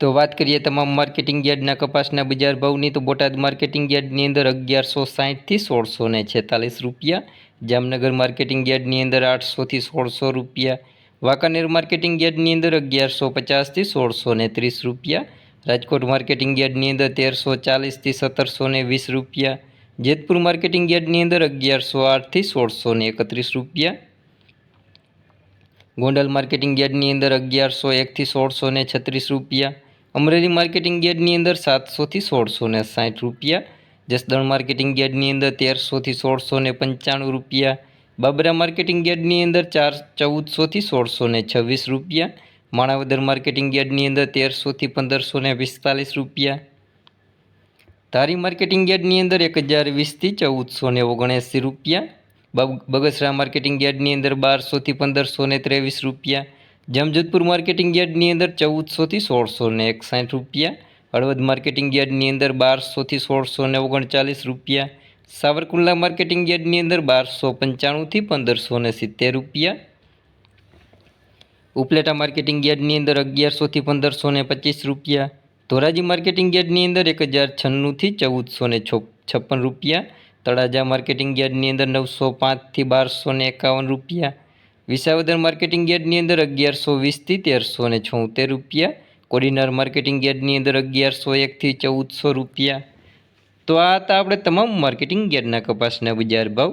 તો વાત કરીએ તમામ માર્કેટિંગ યાર્ડના કપાસના બજાર ભાવની, તો બોટાદ માર્કેટિંગ યાર્ડની અંદર અગિયારસો સાહીઠથી સોળસો ને છેતાલીસ રૂપિયા, જામનગર માર્કેટિંગ યાર્ડની અંદર આઠસોથી સોળસો રૂપિયા, વાંકાનેર માર્કેટિંગ યાર્ડની અંદર અગિયારસો પચાસથી સોળસો ને ત્રીસ રૂપિયા, રાજકોટ માર્કેટિંગ યાર્ડની અંદર તેરસો ચાલીસથી સત્તરસો ને વીસ રૂપિયા, જેતપુર માર્કેટિંગ યાર્ડની અંદર અગિયારસો આઠથી સોળસો ને એકત્રીસ રૂપિયા, ગોંડલ માર્કેટિંગ યાર્ડની અંદર અગિયારસો એકથી સોળસો ને છત્રીસ રૂપિયા અમરેલી માર્કેટિંગ યાર્ડની અંદર સાતસોથી સોળસો ને સાઠ રૂપિયા, જસદણ માર્કેટિંગ યાર્ડની અંદર તેરસોથી સોળસો ને પંચાણું રૂપિયા, બાબરા માર્કેટિંગ યાર્ડની અંદર ચાર, ચૌદસોથી સોળસો ને છવ્વીસ રૂપિયા, માણાવદર માર્કેટિંગ યાર્ડની અંદર તેરસોથી પંદરસો ને પિસ્તાલીસ રૂપિયા. ધારી માર્કેટિંગ યાર્ડની અંદર એક હજાર વીસથી ચૌદસો ને ઓગણએંસી રૂપિયા, બગ- બગસરા માર્કેટિંગ યાર્ડની અંદર બારસોથી પંદરસો ને ત્રેવીસ રૂપિયા જામજોધપુર માર્કેટિંગ યાર્ડની અંદર ચૌદસોથી સોળસો ને એકસાઠ રૂપિયા, હળવદ માર્કેટિંગ યાર્ડની અંદર બારસોથી સોળસો ને ઓગણચાલીસ રૂપિયા, સાવરકુંડલા માર્કેટિંગ યાર્ડની અંદર બારસો પંચાણુંથી પંદરસો ને સિત્તેર રૂપિયા, ઉપલેટા માર્કેટિંગ યાર્ડની અંદર અગિયારસોથી પંદરસો ને પચીસ રૂપિયા, ધોરાજી માર્કેટિંગ યાર્ડની અંદર એક હજાર છન્નુંથી ચૌદસો ને છપ્પન રૂપિયા, તળાજા માર્કેટિંગ યાર્ડની અંદર નવસો પાંચથી બારસો ને એકાવન રૂપિયા વિસાવદર માર્કેટિંગ યાર્ડની અંદર અગિયારસો વીસથી તેરસો ને છોતેર રૂપિયા, કોડીનાર માર્કેટિંગ યાર્ડની અંદર અગિયારસો એકથી ચૌદસો રૂપિયા. તો આ હતા આપણે તમામ માર્કેટિંગ યાર્ડના કપાસના બજાર ભાવ.